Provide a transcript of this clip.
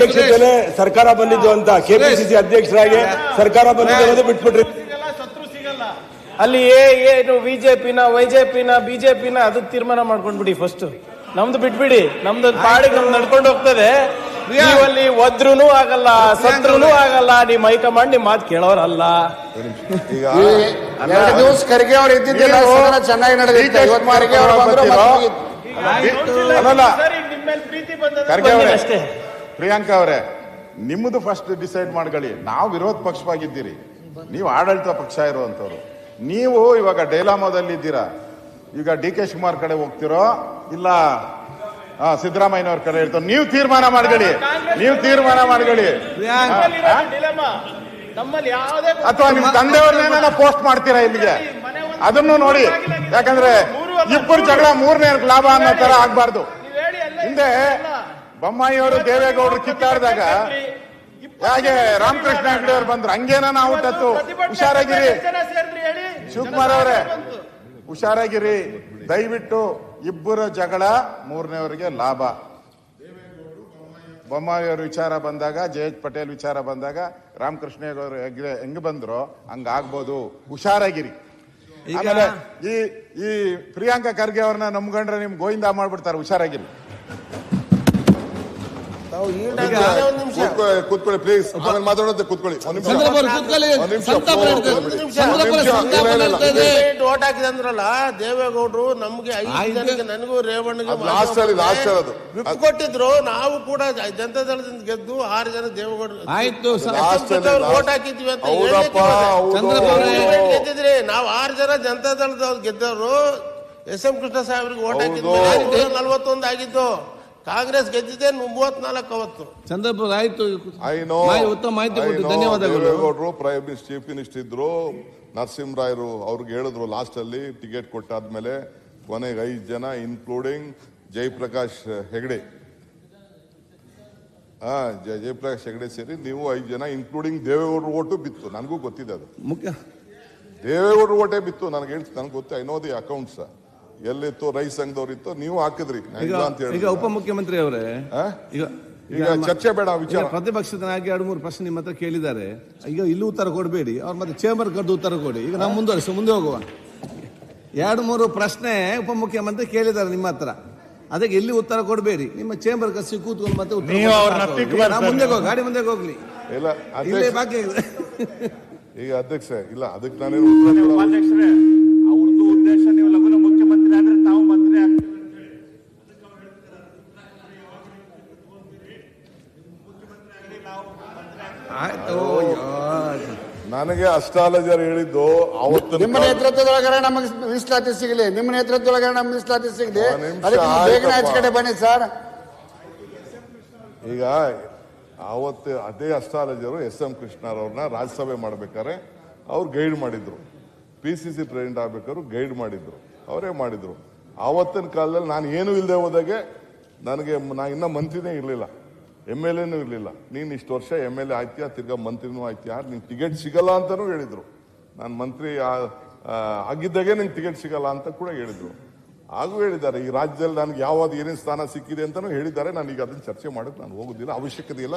ಅಧ್ಯಕ್ಷತೆಯಲ್ಲೇ ಸರ್ಕಾರ ಬಂದಿದ್ದು ಅಂತ ಕೆಪಿಸಿಸಿ ಅಧ್ಯಕ್ಷರಾಗಿ ಸರ್ಕಾರ ಬಂದಿದ್ದು ಅನ್ನೋದು ಬಿಟ್ಬಿಟ್ರಿ. ಅಲ್ಲಿ ಏ ಏನು ಬಿಜೆಪಿನ ವೈಜೆಪಿನ ಬಿಜೆಪಿನ ಅದಕ್ಕೆ ತೀರ್ಮಾನ ಮಾಡ್ಕೊಂಡ್ಬಿಡಿ ಫಸ್ಟ್ ನಮ್ದು ಬಿಟ್ಬಿಡಿ. ನಮ್ದು ಪಾಡಿಗೆ ನಮ್ದು ನಡ್ಕೊಂಡು ಹೋಗ್ತದೆ. ನೀವಲ್ಲಿ ಒದ್ರುನು ಆಗಲ್ಲ ಸತ್ರುನು ಆಗಲ್ಲ ನಿಮ್ ಹೈಕಮಾಂಡ್ ನಿಮ್ ಮಾತು ಕೇಳೋರಲ್ಲ. ದಿವಸ ಖರ್ಗೆ ಅವ್ರು ಇದ್ದಿದ್ದಿಲ್ಲ ಚೆನ್ನಾಗಿ ನಡೆದಿತ್ತು. ಇವತ್ತು ಖರ್ಗೆ ಅಷ್ಟೇ. ಪ್ರಿಯಾಂಕಾ ಅವರೇ ನಿಮ್ಮದು ಫಸ್ಟ್ ಡಿಸೈಡ್ ಮಾಡ್ಕೊಳ್ಳಿ. ನಾವು ವಿರೋಧ ಪಕ್ಷವಾಗಿದ್ದೀರಿ. ನೀವು ಆಡಳಿತ ಪಕ್ಷ ಇರುವಂತವ್ರು ನೀವು ಇವಾಗ ಡೈಲಾಮೋದಲ್ಲಿ ಇದ್ದೀರಾ? ಈಗ ಡಿ ಕೆ ಶಿವಕುಮಾರ್ ಕಡೆ ಹೋಗ್ತಿರೋ? ಇಲ್ಲ ಸಿದ್ದರಾಮಯ್ಯನವ್ರ ಕಡೆ ಇರ್ತಾರೆ? ನೀವು ತೀರ್ಮಾನ ಮಾಡ್ಕೊಳ್ಳಿ. ನೀವು ತೀರ್ಮಾನ ಮಾಡ್ಕೊಳ್ಳಿ. ಅಥವಾ ನಿಮ್ ತಂದೆಯವ್ರನ್ನೇನ ಪೋಸ್ಟ್ ಮಾಡ್ತೀರಾ ಇಲ್ಲಿಗೆ? ಅದನ್ನು ನೋಡಿ. ಯಾಕಂದ್ರೆ ಇಬ್ಬರು ಜಗಳ ಮೂರನೇ ಲಾಭ ಅನ್ನೋ ತರ ಆಗ್ಬಾರ್ದು. ಹಿಂದೆ ಬೊಮ್ಮಾಯಿಯವರು ದೇವೇಗೌಡರು ಕಿತ್ತಾಡಿದಾಗ ಹಾಗೆ ರಾಮಕೃಷ್ಣ ಹೆಗಡೆ ಅವ್ರು ಬಂದ್ರು? ಹಂಗೇನ ನಾವು ಹುಟ್ಟತ್ತು. ಹುಷಾರಾಗಿರಿ. ಶಿವಕುಮಾರ್ ಅವರೇ. ಹುಷಾರಾಗಿರಿ. ದಯವಿಟ್ಟು ಇಬ್ಬರ ಜಗಳ ಮೂರನೇವರಿಗೆ ಲಾಭ. ಬೊಮ್ಮಾಯಿಯವ್ರ ವಿಚಾರ ಬಂದಾಗ ಜೆ ಎಚ್ ಪಟೇಲ್ ವಿಚಾರ ಬಂದಾಗ ರಾಮಕೃಷ್ಣ ಅವರು ಹೆಗ್ಡೆ ಹೆಂಗ್ ಬಂದ್ರು ಹಂಗಾಗ್ಬೋದು. ಹುಷಾರಾಗಿರಿ. ಆಮೇಲೆ ಈ ಈ ಪ್ರಿಯಾಂಕಾ ಖರ್ಗೆ ಅವ್ರನ್ನ ನಂಬ್ಕೊಂಡ್ರೆ ನಿಮ್ ಗೋವಿಂದ ಮಾಡ್ಬಿಡ್ತಾರೆ. ಹುಷಾರಾಗಿರಿ. ಕೂತ್ಕೊಳ್ಳಿ ಪ್ಲೀಸ್ ಆಮೇಲೆ ಮಾತಾಡೋದು ಕೂತ್ಕೊಳ್ಳಿ. ಒಂದ್ ನಿಮಿಷ. ಓಟ್ ಹಾಕಿದೆ ಅಂದ್ರಲ್ಲ ದೇವೇಗೌಡರು ನಮ್ಗೆ ಐದು. ಜನಕ್ಕೆ ನನಗೂ ರೇವಣ್ಣಗೆ ಲಾಸ್ಟ್ ಅಲ್ಲಿ, ಅದು. ಕೊಟ್ಟಿದ್ರು. ನಾವು ಕೂಡ ಜನತಾ ದಳದಿಂದ ಗೆದ್ದು ಆರು ಜನ ದೇವೇಗೌಡರು ಆಯ್ತು ಓಟ್ ಹಾಕಿದ್ವಿ ಅಂತ ಗೆದ್ದಿದ್ರಿ ನಾವು ಆರು ಜನ ಜನತಾ ದಳದವ್ರು ಗೆದ್ದವರು. ಎಸ್ ಎಂ ಕೃಷ್ಣ ಸಾಹೇಬ್ರಿಗೆ ಓಟ್ ಹಾಕಿದ್ವಿ. ನಲ್ವತ್ತೊಂದು ಆಗಿದ್ದು. ಕಾಂಗ್ರೆಸ್ ಗೆದ್ದಿದೆ ಮೂವತ್ನಾಲ್ಕು ಅವತ್ತು. ಚಂದ್ರಪುರ ಆಯ್ತು. ಐ ನೋ ಉತ್ತಮ ಮಾಹಿತಿ ಕೊಟ್ಟು ಧನ್ಯವಾದಗಳು. ಪ್ರೈಮ್ ಮಿನಿಸ್ಟರ್ ಚೀಫ್ ಮಿನಿಸ್ಟರ್ ಇದ್ರು ನರಸಿಂಹರಾಯರು ಅವ್ರಿಗೆ ಹೇಳಿದ್ರು ಲಾಸ್ಟ್ ಅಲ್ಲಿ ಟಿಕೆಟ್ ಕೊಟ್ಟಾದ್ಮೇಲೆ ಕೊನೆಗೆ ಐದು ಜನ ಇನ್ಕ್ಲೂಡಿಂಗ್ ಜಯಪ್ರಕಾಶ್ ಹೆಗಡೆ. ಹಾ ಜಯ ಜಯಪ್ರಕಾಶ್ ಹೆಗಡೆ ಸೇರಿ ನೀವು ಐದು ಜನ ಇನ್ಕ್ಲೂಡಿಂಗ್ ದೇವೇಗೌಡರು ಓಟು ಬಿತ್ತು. ನನಗೂ ಗೊತ್ತಿದೆ ಅದು. ಮುಖ್ಯ. ದೇವೇಗೌಡರು ಓಟೇ ಬಿತ್ತು ನನಗೆ ಹೇಳ್ತೀನಿ ನನಗೆ ಗೊತ್ತು ಐ ನೋ ದಿ ಅಕೌಂಟ್ಸ್ ಎಲ್ಲಿತ್ತು? ರೈಸ್ ಸಂಘದವ್ರು ಇತ್ತು ನೀವು ಹಾಕಿದ್ರಿ. ಇಲ್ಲ ಅಂತ ಈಗ ಉಪಮುಖ್ಯಮಂತ್ರಿ ಅವರೇ. ಈಗ ಈಗ ಚರ್ಚೆ ಬೇಡ ಆ ಈಗ ವಿಚಾರ. ಪ್ರತಿಪಕ್ಷದನಾಗಿ ಎರಡು ಮೂರು ಪ್ರಶ್ನೆ ನಿಮ್ಮ ಹತ್ರ ಕೇಳಿದ್ದಾರೆ. ಈಗ ಇಲ್ಲಿ ಉತ್ತರ ಕೊಡಬೇಡಿ. ಅವ್ರ ಮತ್ತೆ ಚೇಂಬರ್ ಕರೆದು ಉತ್ತರ ಕೊಡಿ. ಈಗ ನಾವು ಮುಂದುವರಿಸಿ. ಮುಂದೆ ಹೋಗುವ. ಎರಡು ಮೂರು ಪ್ರಶ್ನೆ ಉಪಮುಖ್ಯಮಂತ್ರಿ ಕೇಳಿದ್ದಾರೆ ನಿಮ್ಮ ಹತ್ರ. ಅದಕ್ಕೆ ಇಲ್ಲಿ ಉತ್ತರ ಕೊಡಬೇಡಿ. ನಿಮ್ಮ ಚೇಂಬರ್ ಕಸಿ ಕೂತ್ಕೊಂಡು ಮತ್ತೆ ಉತ್ತರ ನೀವು. ಅವ್ರನ್ನ ನಾವು. ಮುಂದೆ ಹೋಗಿ ಗಾಡಿ ಮುಂದೆ ಹೋಗ್ಲಿ. ಇಲ್ಲ ಇಲ್ಲೇ ಅಧ್ಯಕ್ಷ ಬಾಕಿ ಇದೆ. ಈಗ ಅಧ್ಯಕ್ಷ ಇಲ್ಲ ಅದಕ್ಕೆ ನಾನೇನು ಉತ್ತರ ಕೊಡಲ್ಲ. ಉಪಾಧ್ಯಕ್ಷರೇ ನನಗೆ ಅಸ್ಟ್ರಾಲಜರ್ ಹೇಳಿದ್ದು ಅವತ್ತು ನಿಮ್ಮ ನೇತೃತ್ವದೊಳಗಡೆ ನಮಗೆ ಮೀಸಲಾತಿ ಸಿಗಲಿ. ನಿಮ್ಮ ನೇತೃತ್ವದೊಳಗಡೆ ನಮ್ಗೆ ಮೀಸಲಾತಿ ಸಿಗಲಿ. ಅದಕ್ಕೆ ನೀವು ಬೇಗನೆ ಆಚೆ ಕಡೆ ಬನ್ನಿ ಸರ್. ಈಗ ಅವತ್ತು ಅದೇ ಅಸ್ಟ್ರಾಲಜರು ಎಸ್ ಎಂ ಕೃಷ್ಣರವ್ರನ್ನ ರಾಜ್ಯಸಭೆ ಮಾಡ್ಬೇಕಾದ್ರೆ ಅವ್ರು ಗೈಡ್ ಮಾಡಿದ್ರು. ಪಿ ಸಿ ಸಿ ಪ್ರೆಸಿಡೆಂಟ್ ಆಗ್ಬೇಕಾದ್ರು ಗೈಡ್ ಮಾಡಿದ್ರು. ಅವರೇ ಮಾಡಿದ್ರು. ಆವತ್ತಿನ ಕಾಲದಲ್ಲಿ ನಾನು ಏನು ಇಲ್ಲದೆ ಹೋದಾಗೆ ನನಗೆ ನಾನು ನಾ ಇನ್ನ ಮಂತ್ರಿನೇ ಇರಲಿಲ್ಲ. ಎಂ ಎಲ್ ಎನೂ ಇರಲಿಲ್ಲ. ನೀನು ಇಷ್ಟು ವರ್ಷ ಎಂ ಎಲ್ ಎ ಆಯ್ತೀಯಾ? ತಿರ್ಗಾ ಮಂತ್ರಿನೂ ಆಯ್ತೀಯಾ? ನಿಂಗೆ ಟಿಕೆಟ್ ಸಿಗಲ್ಲ ಅಂತಲೂ ಹೇಳಿದ್ರು. ನಾನು ಮಂತ್ರಿ ಆಗಿದ್ದಾಗೆ ನಿನ್ ಟಿಕೆಟ್ ಸಿಗಲ್ಲ ಅಂತ ಕೂಡ ಹೇಳಿದ್ರು. ಹಾಗೂ ಹೇಳಿದ್ದಾರೆ, ಈ ರಾಜ್ಯದಲ್ಲಿ ನನಗೆ ಯಾವ್ದು ಏನೇನು ಸ್ಥಾನ ಸಿಕ್ಕಿದೆ ಅಂತಾನೂ ಹೇಳಿದ್ದಾರೆ. ನಾನು ಈಗ ಅದನ್ನ ಚರ್ಚೆ ಮಾಡೋಕೆ ನಾನು ಹೋಗುದಿಲ್ಲ. ಅವಶ್ಯಕತೆ ಇಲ್ಲ.